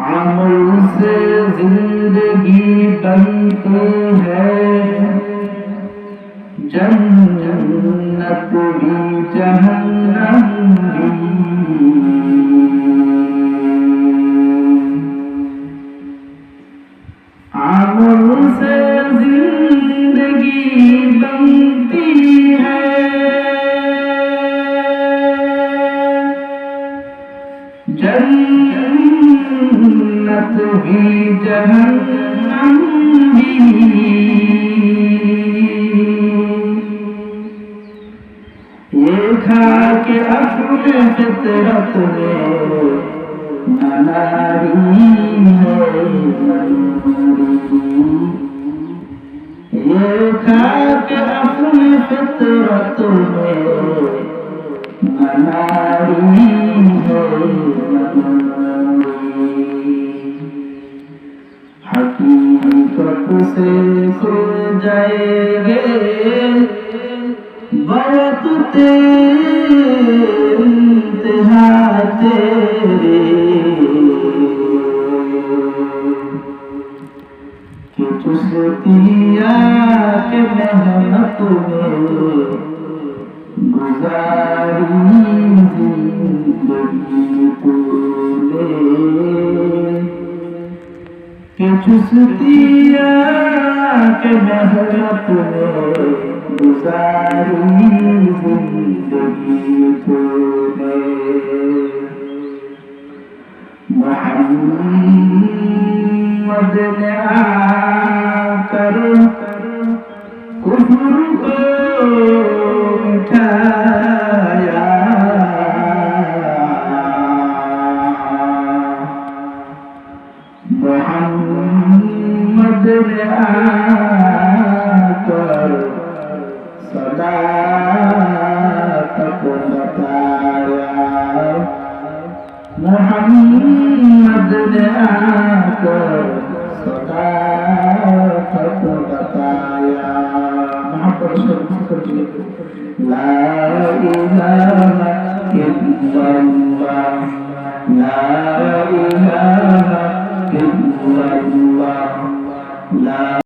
अमल से ज़िंदगी बनती है। जन्नत भी जहन्नम भी। الجنة في جهنم یہ کھا کے اپنے فطرت میں ناری ہے یہ کھا کے اپنے فطرت میں ناری से खो जाएंगे बहुत तेरे इंतहा तेरे कि चुस्तिया के मेहनत में गुजारी चुस्तिया के मेहनत में गुजारी जिंदगी तूने मोहम्मद ने आकर कुफर মোহাম্মদ আতর সদা তপনতারা মোহাম্মদ আতর সদা তপনতারা মহাপুরুষ লা ইলাহা ইল্লাল্লাহ লা ইলাহা ला